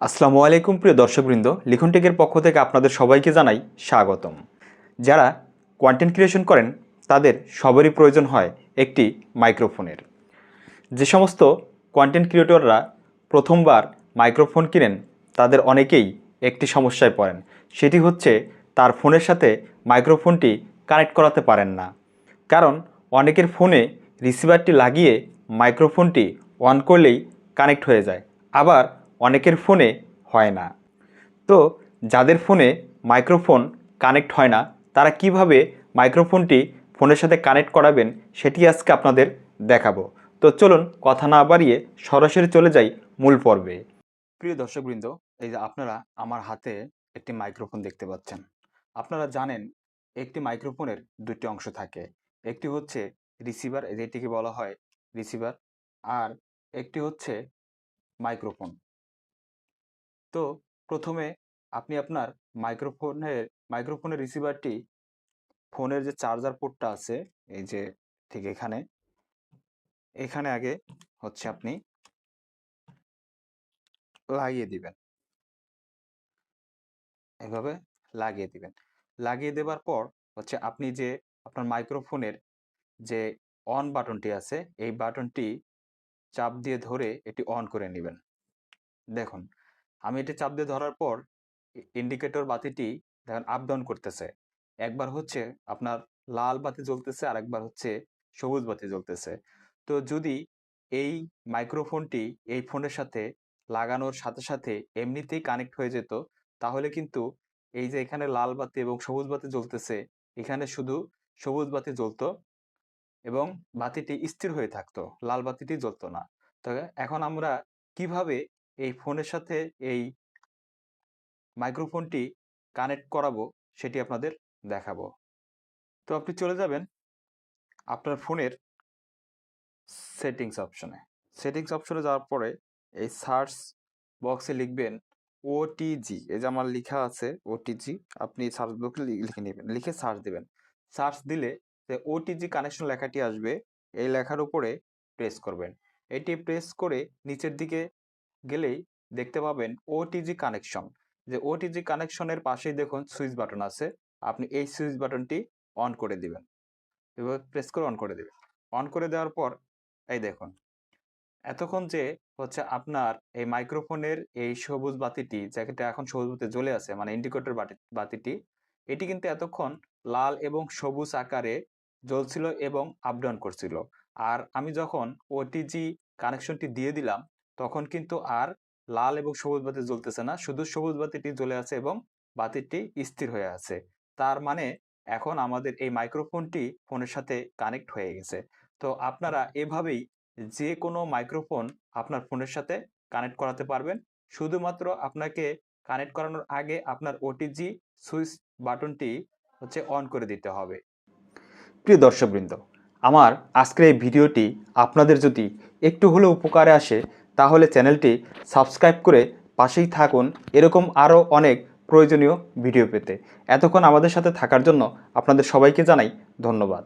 আসসালামু আলাইকুম প্রিয় দর্শকবৃন্দ, লিখন টেকের পক্ষ থেকে আপনাদের সবাইকে জানাই স্বাগতম। যারা কন্টেন্ট ক্রিয়েশন করেন, তাদের সবারই প্রয়োজন হয় একটি মাইক্রোফোনের। যে সমস্ত কন্টেন্ট ক্রিয়েটররা প্রথমবার মাইক্রোফোন কিনেন, তাদের অনেকেই একটি সমস্যায় পড়েন। সেটি হচ্ছে তার ফোনের সাথে মাইক্রোফোনটি কানেক্ট করাতে পারেন না। কারণ অনেকের ফোনে রিসিভারটি লাগিয়ে মাইক্রোফোনটি অন করলেই কানেক্ট হয়ে যায়। আবার অনেকের ফোনে হয় না। তো যাদের ফোনে মাইক্রোফোন কানেক্ট হয় না, তারা কীভাবে মাইক্রোফোনটি ফোনের সাথে কানেক্ট করাবেন সেটি আজকে আপনাদের দেখাবো। তো চলুন কথা না বাড়িয়ে সরাসরি চলে যাই মূল পর্বে। প্রিয় দর্শকবৃন্দ, এই যে আপনারা আমার হাতে একটি মাইক্রোফোন দেখতে পাচ্ছেন। আপনারা জানেন একটি মাইক্রোফোনের দুটি অংশ থাকে। একটি হচ্ছে রিসিভার যেটিকে বলা হয় রিসিভার, আর একটি হচ্ছে মাইক্রোফোন। তো প্রথমে আপনি আপনার মাইক্রোফোনের মাইক্রোফোনের রিসিভারটি ফোনের যে চার্জার পোর্টটা আছে, এই যে ঠিক এখানে এখানে আগে হচ্ছে আপনি লাগিয়ে দিবেন। এভাবে লাগিয়ে দিবেন। লাগিয়ে দেবার পর হচ্ছে আপনি যে আপনার মাইক্রোফোনের যে অন বাটনটি আছে, এই বাটনটি চাপ দিয়ে ধরে এটি অন করে নেবেন। দেখুন আমি এটি চাপ দিয়ে ধরার পর ইন্ডিকেটর বাতিটি দেখেন আপ ডাউন করতেছে। একবার হচ্ছে আপনার লাল বাতি জ্বলতেছে আর একবার হচ্ছে সবুজ বাতি জ্বলতেছে। তো যদি এই মাইক্রোফোনটি এই ফোনের সাথে লাগানোর সাথে সাথে এমনিতেই কানেক্ট হয়ে যেত, তাহলে কিন্তু এই যে এখানে লাল বাতি এবং সবুজ বাতি জ্বলতেছে, এখানে শুধু সবুজ বাতি জ্বলতো এবং বাতিটি স্থির হয়ে থাকতো, লাল বাতিটি জ্বলতো না। তবে এখন আমরা কীভাবে এই ফোনের সাথে এই মাইক্রোফোনটি কানেক্ট করাবো, সেটি আপনাদের দেখাবো। তো আপনি চলে যাবেন আপনার ফোনের সেটিংস অপশনে সেটিংস অপশনে যাওয়ার পরে এই সার্চ বক্সে লিখবেন ওটিজি এই যে আমার লেখা আছে ওটিজি আপনি সার্চ বক্সে লিখে নেবেন, লিখে সার্চ দেবেন। সার্চ দিলে যে ওটিজি কানেকশন লেখাটি আসবে, এই লেখার উপরে প্রেস করবেন। এটি প্রেস করে নিচের দিকে গেলেই দেখতে পাবেন ওটিজি কানেকশন যে ওটিজি কানেকশনের পাশেই দেখুন সুইচ বাটন আছে। আপনি এই সুইচ বাটনটি অন করে দিবেন। এবার প্রেস করে অন করে দেবেন। অন করে দেওয়ার পর এই দেখুন। এতক্ষণ যে হচ্ছে আপনার এই মাইক্রোফোনের এই সবুজ বাতিটি যেটা এখন সবুজ বাতি জ্বলে আছে মানে ইন্ডিকেটর বাতিটি, এটি কিন্তু এতক্ষণ লাল এবং সবুজ আকারে জ্বলছিল এবং আপ ডাউন করছিল। আর আমি যখন ওটিজি কানেকশনটি দিয়ে দিলাম তখন কিন্তু আর লাল এবং সবুজ বাতি জ্বলতেছে না। শুধু সবুজ বাতিটি জ্বলে আছে এবং বাতিটি স্থির হয়ে আছে। তার মানে এখন আমাদের এই মাইক্রোফোনটি ফোনের সাথে কানেক্ট হয়ে গেছে। তো আপনারা এভাবেই যে কোনো মাইক্রোফোন আপনার ফোনের সাথে কানেক্ট করাতে পারবেন। শুধুমাত্র আপনাকে কানেক্ট করানোর আগে আপনার ওটিজি সুইচ বাটনটি হচ্ছে অন করে দিতে হবে। প্রিয় দর্শকবৃন্দ, আমার আজকের এই ভিডিওটি আপনাদের যদি একটু হলেও উপকারে আসে তাহলে চ্যানেলটি সাবস্ক্রাইব করে পাশেই থাকুন। এরকম আরও অনেক প্রয়োজনীয় ভিডিও পেতে। এতক্ষণ আমাদের সাথে থাকার জন্য আপনাদের সবাইকে জানাই ধন্যবাদ।